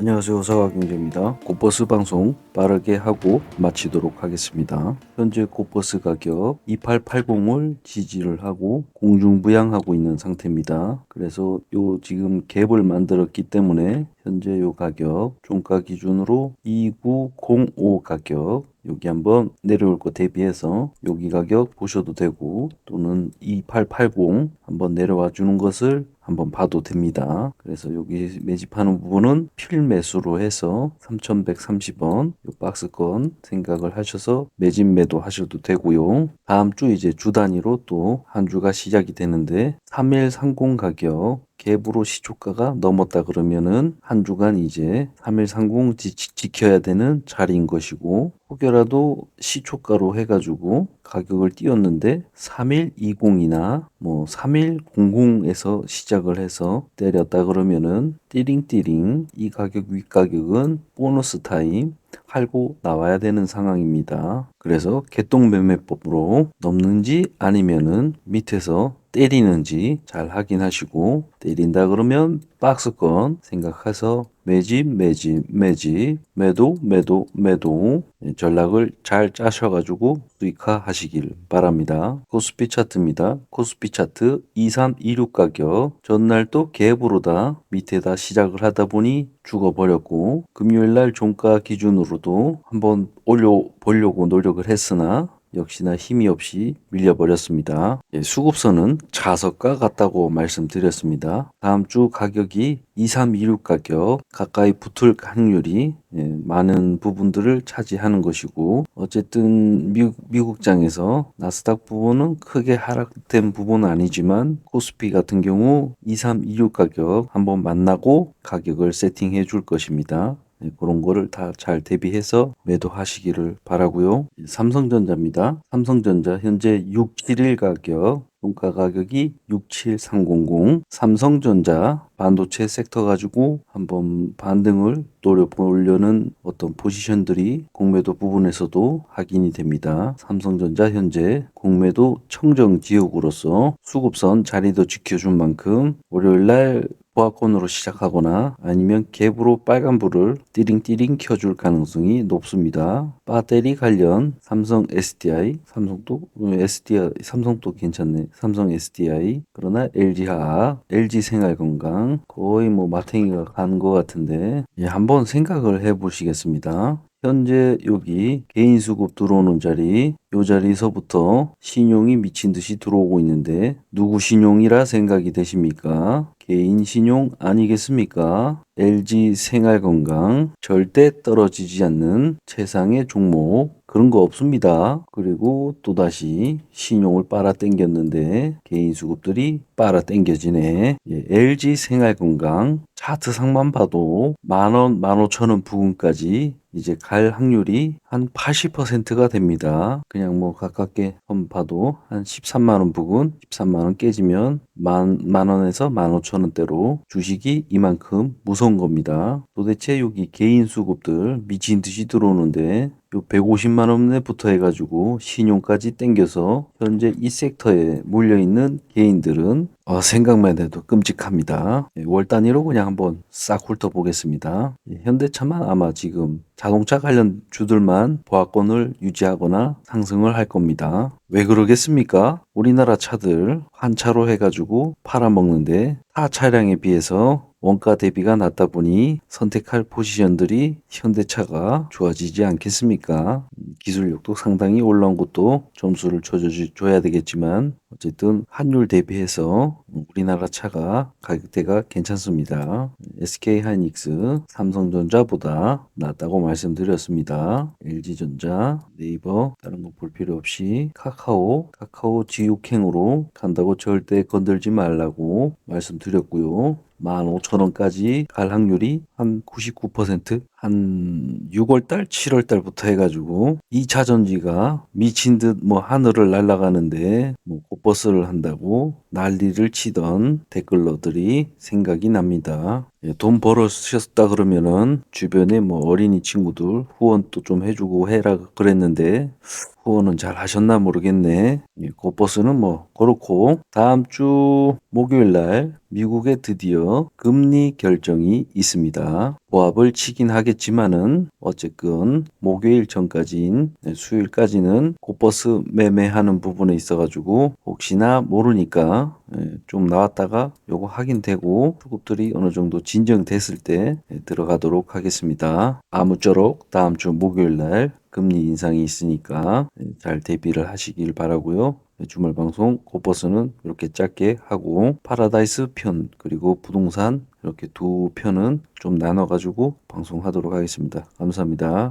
안녕하세요. 사과 경제입니다. 꽃버스 방송 빠르게 하고 마치도록 하겠습니다. 현재 꽃버스 가격 2880을 지지를 하고 공중부양하고 있는 상태입니다. 그래서 요 지금 갭을 만들었기 때문에 현재 요 가격 종가 기준으로 2905 가격 여기 한번 내려올 거 대비해서 여기 가격 보셔도 되고 또는 2880 한번 내려와 주는 것을 한번 봐도 됩니다. 그래서 여기 매집하는 부분은 필매수로 해서 3130원 요 박스권 생각을 하셔서 매집 매도 하셔도 되고요. 다음 주 이제 주 단위로 또 한 주가 시작이 되는데 3130 가격 갭으로 시초가가 넘었다 그러면은 한 주간 이제 3130 지, 지켜야 되는 자리인 것이고 혹여라도 시초가로 해가지고 가격을 띄웠는데 3120이나 뭐 3100에서 시작을 해서 때렸다 그러면은 띠링띠링 이 가격 윗가격은 보너스 타임 할고 나와야 되는 상황입니다. 그래서 개똥 매매법으로 넘는지 아니면은 밑에서 때리는지 잘 확인하시고 때린다 그러면 박스권 생각해서 매집 매집 매집 매도 매도 매도 전략을 잘 짜셔가지고 수익화 하시길 바랍니다. 코스피 차트입니다. 코스피 차트 2326 가격 전날 또 갭으로다 밑에다 시작을 하다 보니 죽어버렸고 금요일날 종가 기준으로도 한번 올려 보려고 노력을 했으나 역시나 힘이 없이 밀려버렸습니다. 예, 수급선은 자석과 같다고 말씀드렸습니다. 다음 주 가격이 2326 가격 가까이 붙을 확률이 예, 많은 부분들을 차지하는 것이고 어쨌든 미국, 미국장에서 나스닥 부분은 크게 하락된 부분은 아니지만 코스피 같은 경우 2326 가격 한번 만나고 가격을 세팅해 줄 것입니다. 네, 그런 거를 다 잘 대비해서 매도하시기를 바라고요. 삼성전자입니다. 삼성전자 현재 671 가격 종가 가격이 67300 삼성전자 반도체 섹터 가지고 한번 반등을 노려보려는 어떤 포지션들이 공매도 부분에서도 확인이 됩니다. 삼성전자 현재 공매도 청정 지역으로서 수급선 자리도 지켜준 만큼 월요일날 보합권으로 시작하거나 아니면 갭으로 빨간불을 띠링띠링 켜줄 가능성이 높습니다. 배터리 관련 삼성 SDI, 삼성도 SDI, 삼성도 괜찮네. 삼성 SDI 그러나 LG화학, LG생활건강 거의 뭐 마탱이가 가는 것 같은데 예, 한번 생각을 해보시겠습니다. 현재 여기 개인 수급 들어오는 자리 요 자리에서부터 신용이 미친 듯이 들어오고 있는데 누구 신용이라 생각이 되십니까? 개인 신용 아니겠습니까? LG 생활건강 절대 떨어지지 않는 최상의 종목 그런 거 없습니다. 그리고 또다시 신용을 빨아 당겼는데 개인 수급들이 빨아 당겨지네. 예, LG 생활건강 차트상만 봐도 만원, 만오천원 부근까지 이제 갈 확률이 한 80%가 됩니다. 그냥 뭐 가깝게 한번 봐도 한 13만원 부근, 13만원 깨지면 만, 만원에서 만오천원대로 주식이 이만큼 무서운 겁니다. 도대체 여기 개인 수급들 미친 듯이 들어오는데 요 150만 원에부터 해가지고 신용까지 땡겨서 현재 이 섹터에 몰려있는 개인들은 어, 생각만 해도 끔찍합니다. 예, 월 단위로 그냥 한번 싹 훑어보겠습니다. 예, 현대차만 아마 지금 자동차 관련 주들만 보합권을 유지하거나 상승을 할 겁니다. 왜 그러겠습니까? 우리나라 차들 환차로 해가지고 팔아먹는데 타 차량에 비해서 원가 대비가 낮다 보니 선택할 포지션들이 현대차가 좋아지지 않겠습니까? 기술력도 상당히 올라온 것도 점수를 줘야 되겠지만 어쨌든 환율 대비해서 우리나라 차가 가격대가 괜찮습니다. SK 하이닉스, 삼성전자보다 낫다고 말씀드렸습니다. LG전자, 네이버 다른 거 볼 필요 없이 카카오, 카카오 지옥행으로 간다고 절대 건들지 말라고 말씀드렸고요. 15,000원까지 갈 확률이 한 99%? 한 6월달, 7월달부터 해가지고 2차 전지가 미친 듯 뭐 하늘을 날아가는데 뭐 꽃버스를 한다고 난리를 치던 댓글러들이 생각이 납니다. 예, 돈 벌었셨다 그러면은 주변에 뭐 어린이 친구들 후원도 좀 해주고 해라 그랬는데 후원은 잘 하셨나 모르겠네. 예, 꽃버스는 뭐 그렇고 다음 주 목요일 날 미국에 드디어 금리 결정이 있습니다. 보합을 치긴 하겠지만은 어쨌건 목요일 전까지인 네, 수요일까지는 곧버스 매매하는 부분에 있어가지고 혹시나 모르니까 예, 좀 나왔다가 요거 확인되고 수급들이 어느 정도 진정됐을 때 예, 들어가도록 하겠습니다. 아무쪼록 다음 주 목요일 날 금리 인상이 있으니까 예, 잘 대비를 하시길 바라고요. 네, 주말 방송 곧버스는 이렇게 짧게 하고 파라다이스 편 그리고 부동산 이렇게 두 편은 좀 나눠 가지고 방송하도록 하겠습니다. 감사합니다.